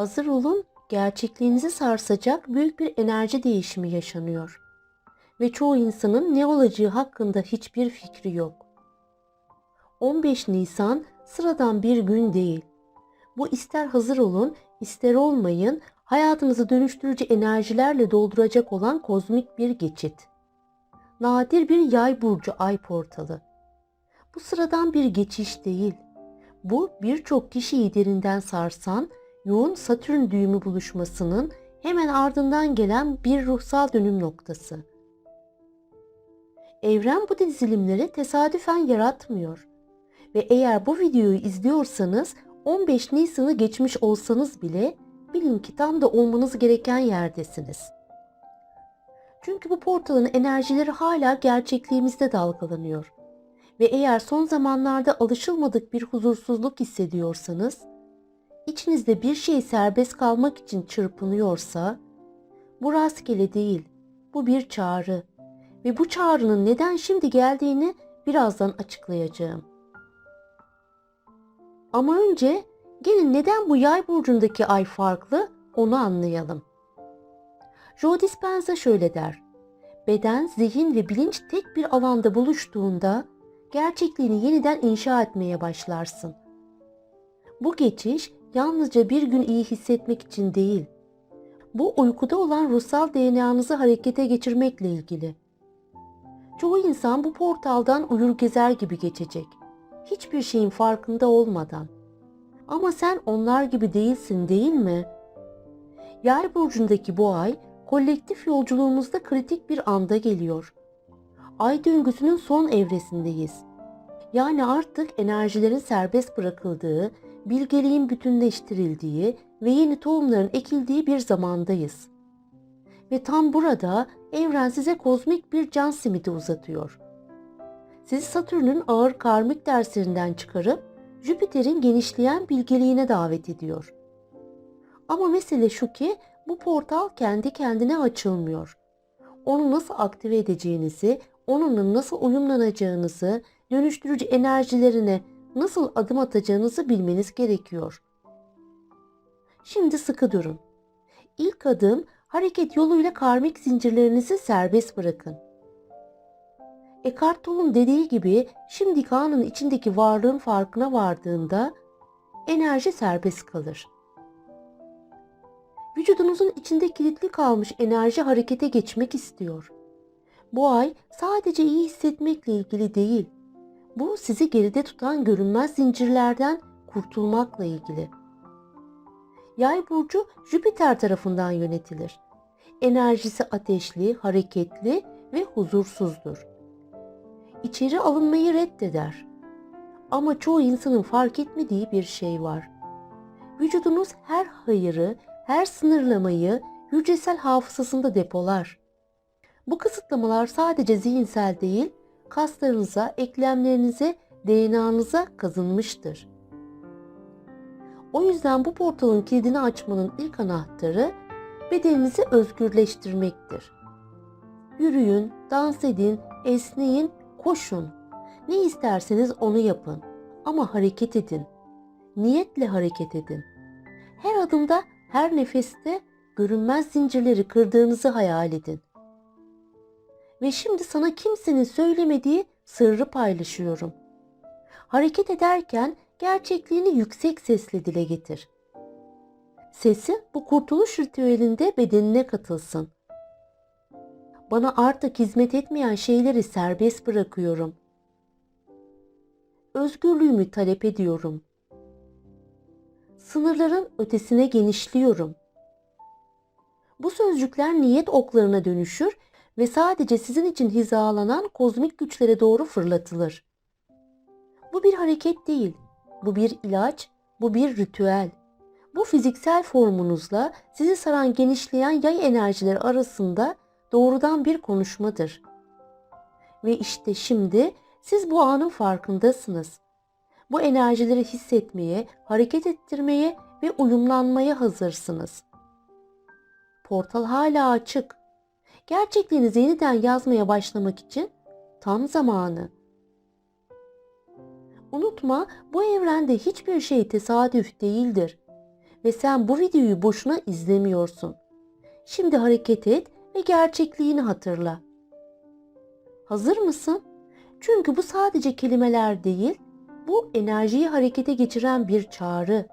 Hazır olun, gerçekliğinizi sarsacak büyük bir enerji değişimi yaşanıyor. Ve çoğu insanın ne olacağı hakkında hiçbir fikri yok. 15 Nisan sıradan bir gün değil. Bu ister hazır olun, ister olmayın, hayatımızı dönüştürücü enerjilerle dolduracak olan kozmik bir geçit. Nadir bir yay burcu ay portalı. Bu sıradan bir geçiş değil. Bu birçok kişiyi derinden sarsan yoğun Satürn düğümü buluşmasının hemen ardından gelen bir ruhsal dönüm noktası. Evren bu dizilimleri tesadüfen yaratmıyor. Ve eğer bu videoyu izliyorsanız 15 Nisan'ı geçmiş olsanız bile bilin ki tam da olmanız gereken yerdesiniz. Çünkü bu portalın enerjileri hala gerçekliğimizde dalgalanıyor. Ve eğer son zamanlarda alışılmadık bir huzursuzluk hissediyorsanız, içinizde bir şey serbest kalmak için çırpınıyorsa, bu rastgele değil, bu bir çağrı ve bu çağrının neden şimdi geldiğini birazdan açıklayacağım. Ama önce gelin neden bu yay burcundaki ay farklı onu anlayalım. Joe Dispenza şöyle der. Beden, zihin ve bilinç tek bir alanda buluştuğunda gerçekliğini yeniden inşa etmeye başlarsın. Bu geçiş yalnızca bir gün iyi hissetmek için değil. Bu uykuda olan ruhsal DNA'nızı harekete geçirmekle ilgili. Çoğu insan bu portaldan uyur gezer gibi geçecek. Hiçbir şeyin farkında olmadan. Ama sen onlar gibi değilsin değil mi? Yay burcundaki bu ay kolektif yolculuğumuzda kritik bir anda geliyor. Ay döngüsünün son evresindeyiz. Yani artık enerjilerin serbest bırakıldığı, bilgeliğin bütünleştirildiği ve yeni tohumların ekildiği bir zamandayız. Ve tam burada evren size kozmik bir can simidi uzatıyor. Sizi Satürn'ün ağır karmik derslerinden çıkarıp Jüpiter'in genişleyen bilgeliğine davet ediyor. Ama mesele şu ki bu portal kendi kendine açılmıyor. Onu nasıl aktive edeceğinizi, onunla nasıl uyumlanacağınızı, dönüştürücü enerjilerine nasıl adım atacağınızı bilmeniz gerekiyor. Şimdi sıkı durun. İlk adım hareket yoluyla karmik zincirlerinizi serbest bırakın. Eckhart Tolle'un dediği gibi şimdi kanın içindeki varlığın farkına vardığında enerji serbest kalır. Vücudunuzun içinde kilitli kalmış enerji harekete geçmek istiyor. Bu ay sadece iyi hissetmekle ilgili değil. Bu sizi geride tutan görünmez zincirlerden kurtulmakla ilgili. Yay burcu Jüpiter tarafından yönetilir. Enerjisi ateşli, hareketli ve huzursuzdur. İçeri alınmayı reddeder. Ama çoğu insanın fark etmediği bir şey var. Vücudunuz her hayırı, her sınırlamayı hücresel hafızasında depolar. Bu kısıtlamalar sadece zihinsel değil, kaslarınıza, eklemlerinize, DNA'nıza kazınmıştır. O yüzden bu portalın kilidini açmanın ilk anahtarı bedeninizi özgürleştirmektir. Yürüyün, dans edin, esneyin, koşun. Ne isterseniz onu yapın ama hareket edin. Niyetle hareket edin. Her adımda, her nefeste görünmez zincirleri kırdığınızı hayal edin. Ve şimdi sana kimsenin söylemediği sırrı paylaşıyorum. Hareket ederken gerçekliğini yüksek sesle dile getir. Sesin bu kurtuluş ritüelinde bedenine katılsın. Bana artık hizmet etmeyen şeyleri serbest bırakıyorum. Özgürlüğümü talep ediyorum. Sınırların ötesine genişliyorum. Bu sözcükler niyet oklarına dönüşür ve sadece sizin için hizalanan kozmik güçlere doğru fırlatılır. Bu bir hareket değil, bu bir ilaç, bu bir ritüel. Bu fiziksel formunuzla sizi saran genişleyen yay enerjileri arasında doğrudan bir konuşmadır. Ve işte şimdi siz bu anın farkındasınız. Bu enerjileri hissetmeye, hareket ettirmeye ve uyumlanmaya hazırsınız. Portal hala açık. Gerçekliğinizi yeniden yazmaya başlamak için tam zamanı. Unutma bu evrende hiçbir şey tesadüf değildir Ve sen bu videoyu boşuna izlemiyorsun. Şimdi hareket et ve gerçekliğini hatırla. Hazır mısın? Çünkü bu sadece kelimeler değil, bu enerjiyi harekete geçiren bir çağrı.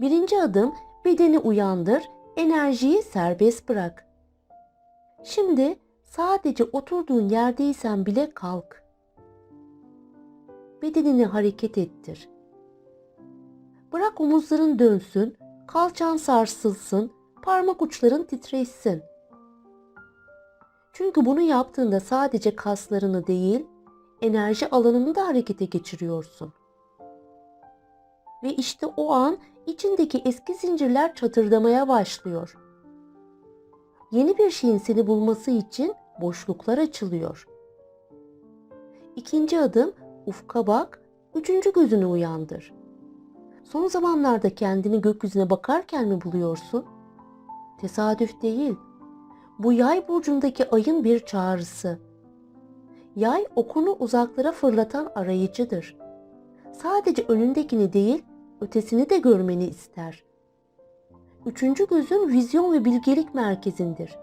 Birinci adım bedeni uyandır, enerjiyi serbest bırak. Şimdi sadece oturduğun yerdeysen bile kalk. Bedenini hareket ettir. Bırak omuzların dönsün, kalçan sarsılsın, parmak uçların titreşsin. Çünkü bunu yaptığında sadece kaslarını değil, enerji alanını da harekete geçiriyorsun. Ve işte o an içindeki eski zincirler çatırdamaya başlıyor. Yeni bir şeyin seni bulması için boşluklar açılıyor. İkinci adım ufka bak, üçüncü gözünü uyandır. Son zamanlarda kendini gökyüzüne bakarken mi buluyorsun? Tesadüf değil. Bu yay burcundaki ayın bir çağrısı. Yay okunu uzaklara fırlatan arayıcıdır. Sadece önündekini değil, ötesini de görmeni ister. Üçüncü gözün vizyon ve bilgelik merkezindir.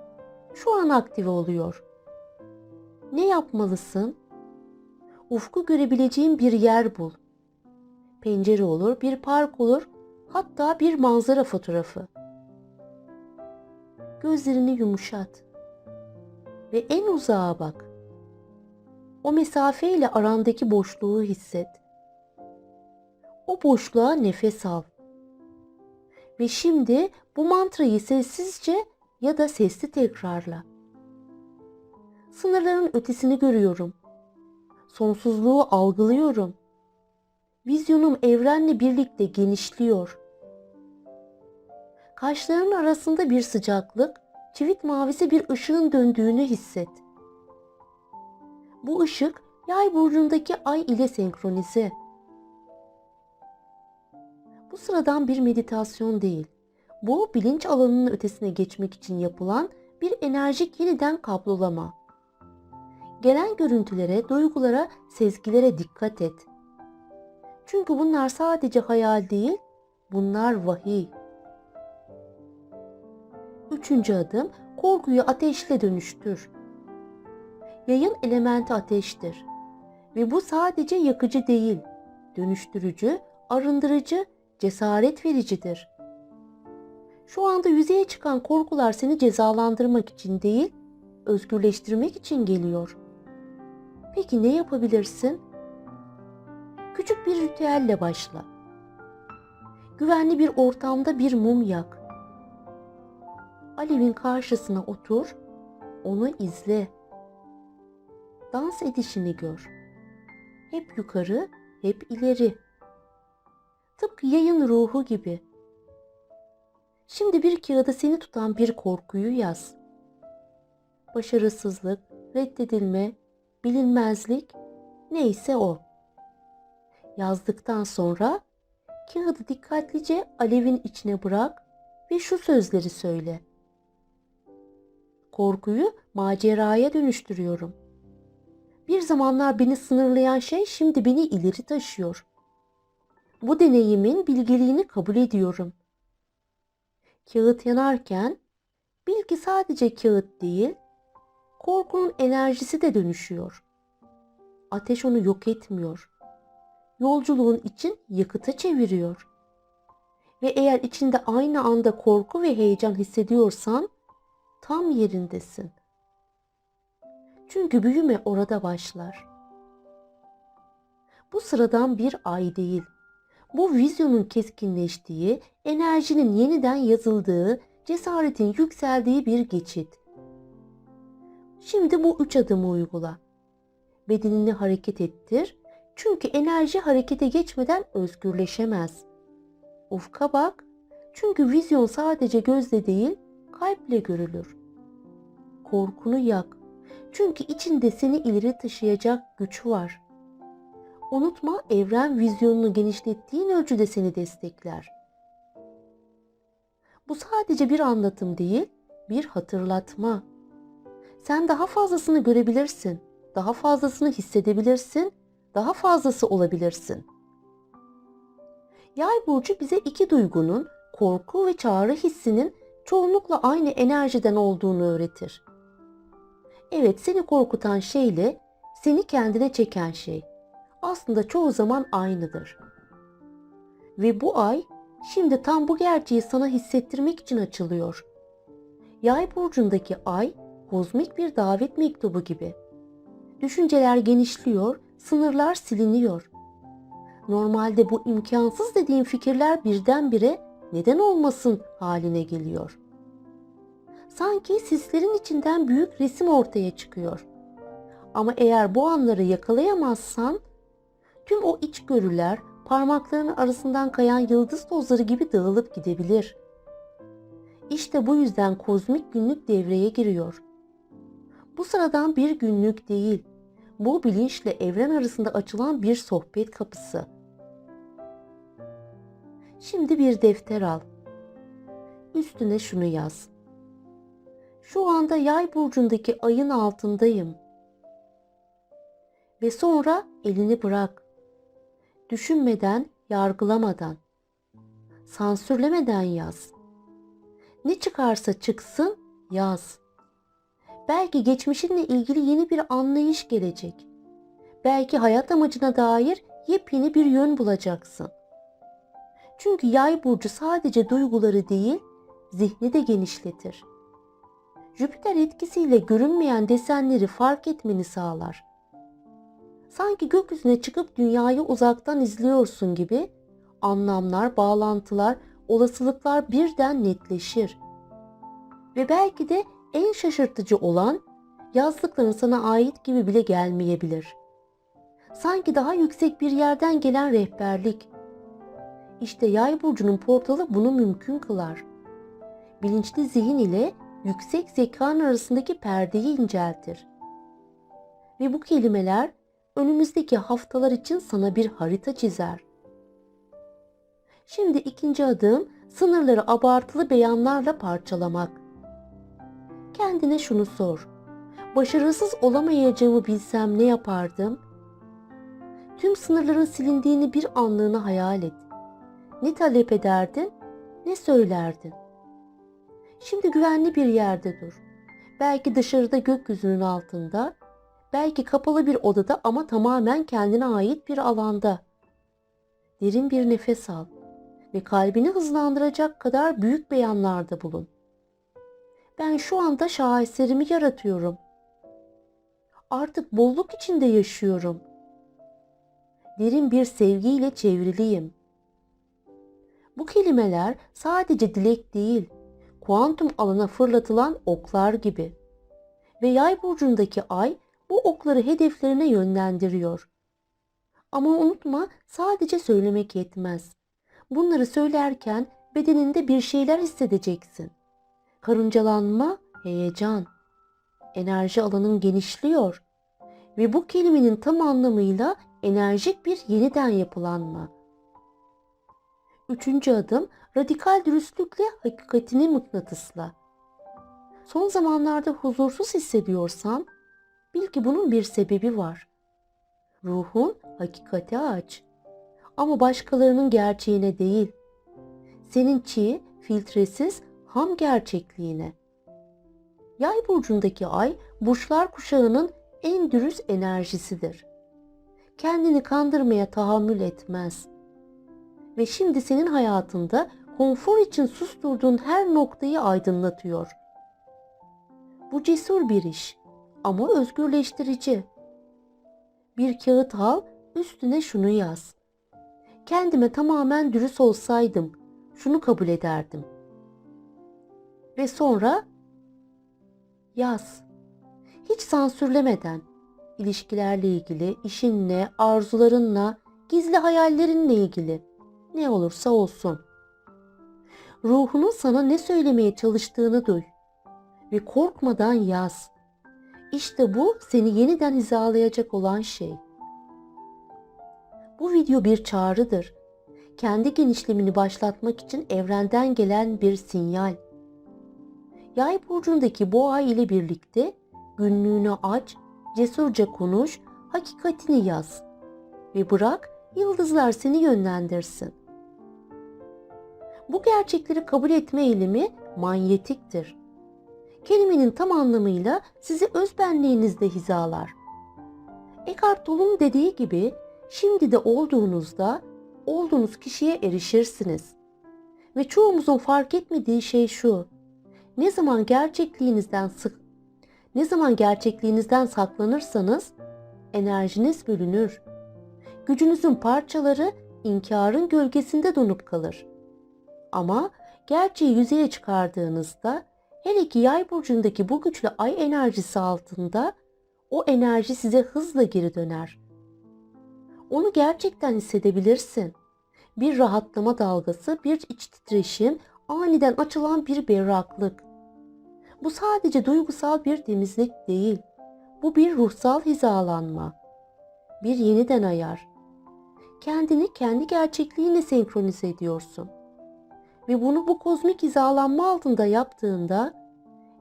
Şu an aktive oluyor. Ne yapmalısın? Ufku görebileceğin bir yer bul. Pencere olur, bir park olur, hatta bir manzara fotoğrafı. Gözlerini yumuşat ve en uzağa bak. O mesafeyle arandaki boşluğu hisset. O boşluğa nefes al. Ve şimdi bu mantrayı sessizce ya da sesli tekrarla. Sınırların ötesini görüyorum. Sonsuzluğu algılıyorum. Vizyonum evrenle birlikte genişliyor. Kaşların arasında bir sıcaklık, çivit mavisi bir ışığın döndüğünü hisset. Bu ışık yay burcundaki ay ile senkronize. Bu sıradan bir meditasyon değil. Bu bilinç alanının ötesine geçmek için yapılan bir enerjik yeniden kablolama. Gelen görüntülere, duygulara, sezgilere dikkat et. Çünkü bunlar sadece hayal değil, bunlar vahiy. Üçüncü adım korkuyu ateşle dönüştür. Yayın elementi ateştir. Ve bu sadece yakıcı değil, dönüştürücü, arındırıcı, cesaret vericidir. Şu anda yüzeye çıkan korkular seni cezalandırmak için değil, özgürleştirmek için geliyor. Peki ne yapabilirsin? Küçük bir ritüelle başla. Güvenli bir ortamda bir mum yak. Alevin karşısına otur, onu izle. Dans edişini gör. Hep yukarı, hep ileri. Tıpkı yayın ruhu gibi. Şimdi bir kağıda seni tutan bir korkuyu yaz. Başarısızlık, reddedilme, bilinmezlik neyse o. Yazdıktan sonra kağıdı dikkatlice alevin içine bırak ve şu sözleri söyle. Korkuyu maceraya dönüştürüyorum. Bir zamanlar beni sınırlayan şey şimdi beni ileri taşıyor. Bu deneyimin bilgeliğini kabul ediyorum. Kağıt yanarken bil ki sadece kağıt değil, korkunun enerjisi de dönüşüyor. Ateş onu yok etmiyor. Yolculuğun için yakıta çeviriyor. Ve eğer içinde aynı anda korku ve heyecan hissediyorsan tam yerindesin. Çünkü büyüme orada başlar. Bu sıradan bir ay değil. Bu vizyonun keskinleştiği, enerjinin yeniden yazıldığı, cesaretin yükseldiği bir geçit. Şimdi bu üç adımı uygula. Bedenini hareket ettir. Çünkü enerji harekete geçmeden özgürleşemez. Ufka bak. Çünkü vizyon sadece gözle değil, kalple görülür. Korkunu yak. Çünkü içinde seni ileri taşıyacak güç var. Unutma evren vizyonunu genişlettiğin ölçüde seni destekler. Bu sadece bir anlatım değil, bir hatırlatma. Sen daha fazlasını görebilirsin, daha fazlasını hissedebilirsin, daha fazlası olabilirsin. Yay burcu bize iki duygunun, korku ve çağrı hissinin çoğunlukla aynı enerjiden olduğunu öğretir. Evet, seni korkutan şeyle seni kendine çeken şey aslında çoğu zaman aynıdır. Ve bu ay şimdi tam bu gerçeği sana hissettirmek için açılıyor. Yay burcundaki ay kozmik bir davet mektubu gibi. Düşünceler genişliyor, sınırlar siliniyor. Normalde bu imkansız dediğin fikirler birdenbire neden olmasın haline geliyor. Sanki sislerin içinden büyük resim ortaya çıkıyor. Ama eğer bu anları yakalayamazsan tüm o içgörüler parmaklarının arasından kayan yıldız tozları gibi dağılıp gidebilir. İşte bu yüzden kozmik günlük devreye giriyor. Bu sıradan bir günlük değil, bu bilinçle evren arasında açılan bir sohbet kapısı. Şimdi bir defter al. Üstüne şunu yaz. Şu anda yay burcundaki ayın altındayım. Ve sonra elini bırak. Düşünmeden, yargılamadan, sansürlemeden yaz. Ne çıkarsa çıksın yaz. Belki geçmişinle ilgili yeni bir anlayış gelecek. Belki hayat amacına dair yepyeni bir yön bulacaksın. Çünkü yay burcu sadece duyguları değil, zihni de genişletir. Jüpiter etkisiyle görünmeyen desenleri fark etmeni sağlar. Sanki gökyüzüne çıkıp dünyayı uzaktan izliyorsun gibi anlamlar, bağlantılar, olasılıklar birden netleşir. Ve belki de en şaşırtıcı olan yazdıkların sana ait gibi bile gelmeyebilir. Sanki daha yüksek bir yerden gelen rehberlik. İşte yay burcunun portalı bunu mümkün kılar. Bilinçli zihin ile yüksek zekanın arasındaki perdeyi inceltir. Ve bu kelimeler önümüzdeki haftalar için sana bir harita çizer. Şimdi ikinci adım sınırları abartılı beyanlarla parçalamak. Kendine şunu sor. Başarısız olamayacağımı bilsem ne yapardım? Tüm sınırların silindiğini bir anlığına hayal et. Ne talep ederdin, ne söylerdin? Şimdi güvenli bir yerde dur. Belki dışarıda gökyüzünün altında, belki kapalı bir odada ama tamamen kendine ait bir alanda. Derin bir nefes al ve kalbini hızlandıracak kadar büyük beyanlarda bulun. Ben şu anda şaheserimi yaratıyorum. Artık bolluk içinde yaşıyorum. Derin bir sevgiyle çevriliyim. Bu kelimeler sadece dilek değil, kuantum alana fırlatılan oklar gibi. Ve yay burcundaki ay bu okları hedeflerine yönlendiriyor. Ama unutma sadece söylemek yetmez. Bunları söylerken bedeninde bir şeyler hissedeceksin. Karıncalanma, heyecan. Enerji alanın genişliyor ve bu kelimenin tam anlamıyla enerjik bir yeniden yapılanma. Üçüncü adım radikal dürüstlükle hakikatini mıknatısla. Son zamanlarda huzursuz hissediyorsan bil ki bunun bir sebebi var. Ruhun hakikati aç. Ama başkalarının gerçeğine değil. Senin çiğ, filtresiz, ham gerçekliğine. Yay burcundaki ay burçlar kuşağının en dürüst enerjisidir. Kendini kandırmaya tahammül etmez. Ve şimdi senin hayatında konfor için susturduğun her noktayı aydınlatıyor. Bu cesur bir iş ama özgürleştirici. Bir kağıt al, üstüne şunu yaz. Kendime tamamen dürüst olsaydım şunu kabul ederdim. Ve sonra yaz. Hiç sansürlemeden ilişkilerle ilgili, işinle, arzularınla, gizli hayallerinle ilgili ne olursa olsun. Ruhunun sana ne söylemeye çalıştığını duy ve korkmadan yaz. İşte bu seni yeniden hizalayacak olan şey. Bu video bir çağrıdır. Kendi genişlemini başlatmak için evrenden gelen bir sinyal. Yay burcundaki bu ay ile birlikte günlüğünü aç, cesurca konuş, hakikatini yaz ve bırak yıldızlar seni yönlendirsin. Bu gerçekleri kabul etme eğilimi manyetiktir. Kelimenin tam anlamıyla sizi özbenliğinizde hizalar. Eckhart Tolle'un dediği gibi şimdi de olduğunuzda olduğunuz kişiye erişirsiniz. Ve çoğumuzun fark etmediği şey şu. Ne zaman gerçekliğinizden sık ne zaman gerçekliğinizden saklanırsanız enerjiniz bölünür. Gücünüzün parçaları inkarın gölgesinde donup kalır. Ama gerçeği yüzeye çıkardığınızda hele ki yay burcundaki bu güçlü ay enerjisi altında o enerji size hızla geri döner. Onu gerçekten hissedebilirsin. Bir rahatlama dalgası, bir iç titreşim, aniden açılan bir berraklık. Bu sadece duygusal bir temizlik değil. Bu bir ruhsal hizalanma. Bir yeniden ayar. Kendini kendi gerçekliğine senkronize ediyorsun. Ve bunu bu kozmik hizalanma altında yaptığında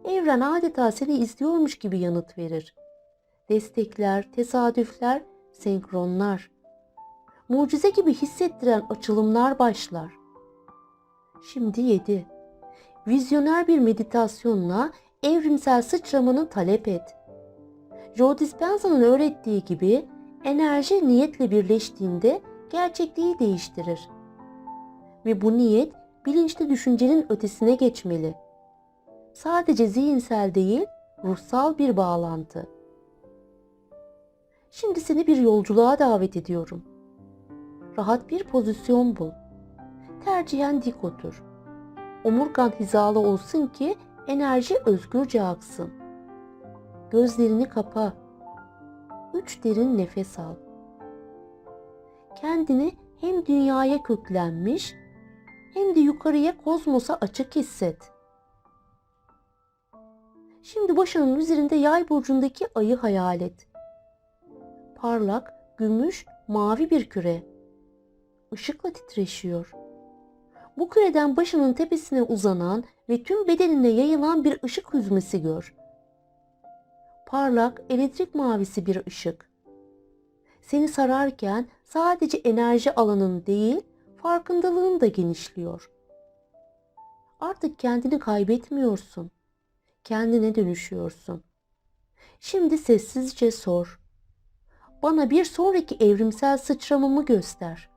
evren adeta seni izliyormuş gibi yanıt verir. Destekler, tesadüfler, senkronlar. Mucize gibi hissettiren açılımlar başlar. Şimdi 7. Vizyoner bir meditasyonla evrimsel sıçramanı talep et. Joe Dispenza'nın öğrettiği gibi enerji niyetle birleştiğinde gerçekliği değiştirir. Ve bu niyet bilinçli düşüncenin ötesine geçmeli. Sadece zihinsel değil, ruhsal bir bağlantı. Şimdi seni bir yolculuğa davet ediyorum. Rahat bir pozisyon bul. Tercihen dik otur. Omurgan hizalı olsun ki enerji özgürce aksın. Gözlerini kapa. Üç derin nefes al. Kendini hem dünyaya köklenmiş hem de yukarıya kozmosa açık hisset. Şimdi başının üzerinde yay burcundaki ayı hayal et. Parlak, gümüş, mavi bir küre. Işıkla titreşiyor. Bu küreden başının tepesine uzanan ve tüm bedenine yayılan bir ışık hüzmesi gör. Parlak, elektrik mavisi bir ışık. Seni sararken sadece enerji alanın değil, farkındalığın da genişliyor. Artık kendini kaybetmiyorsun. Kendine dönüşüyorsun. Şimdi sessizce sor. Bana bir sonraki evrimsel sıçramamı göster.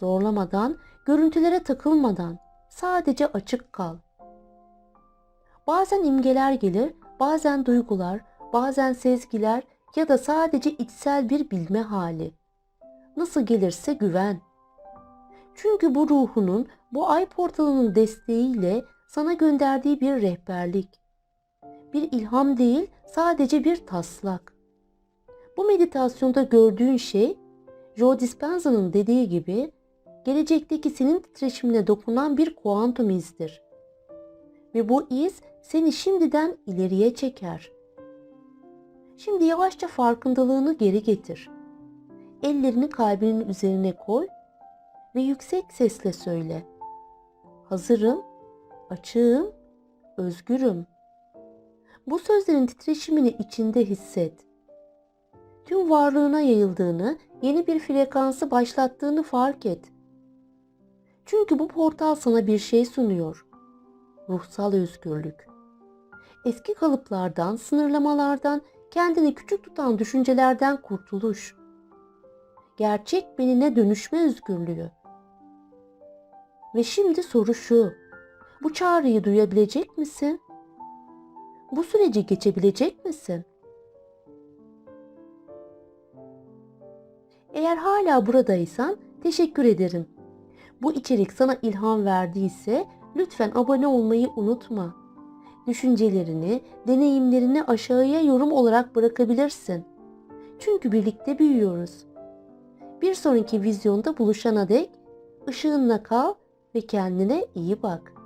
Zorlamadan, görüntülere takılmadan sadece açık kal. Bazen imgeler gelir, bazen duygular, bazen sezgiler ya da sadece içsel bir bilme hali. Nasıl gelirse güven. Çünkü bu ruhunun bu ay portalının desteğiyle sana gönderdiği bir rehberlik. Bir ilham değil, sadece bir taslak. Bu meditasyonda gördüğün şey, Joe Dispenza'nın dediği gibi, gelecekteki senin titreşimine dokunan bir kuantum izdir. Ve bu iz seni şimdiden ileriye çeker. Şimdi yavaşça farkındalığını geri getir. Ellerini kalbinin üzerine koy ve yüksek sesle söyle. Hazırım, açığım, özgürüm. Bu sözlerin titreşimini içinde hisset. Tüm varlığına yayıldığını, yeni bir frekansı başlattığını fark et. Çünkü bu portal sana bir şey sunuyor. Ruhsal özgürlük. Eski kalıplardan, sınırlamalardan, kendini küçük tutan düşüncelerden kurtuluş. Gerçek benine dönüşme özgürlüğü. Ve şimdi soru şu. Bu çağrıyı duyabilecek misin? Bu süreci geçebilecek misin? Eğer hala buradaysan teşekkür ederim. Bu içerik sana ilham verdiyse lütfen abone olmayı unutma. Düşüncelerini, deneyimlerini aşağıya yorum olarak bırakabilirsin. Çünkü birlikte büyüyoruz. Bir sonraki vizyonda buluşana dek ışığınla kal ve kendine iyi bak.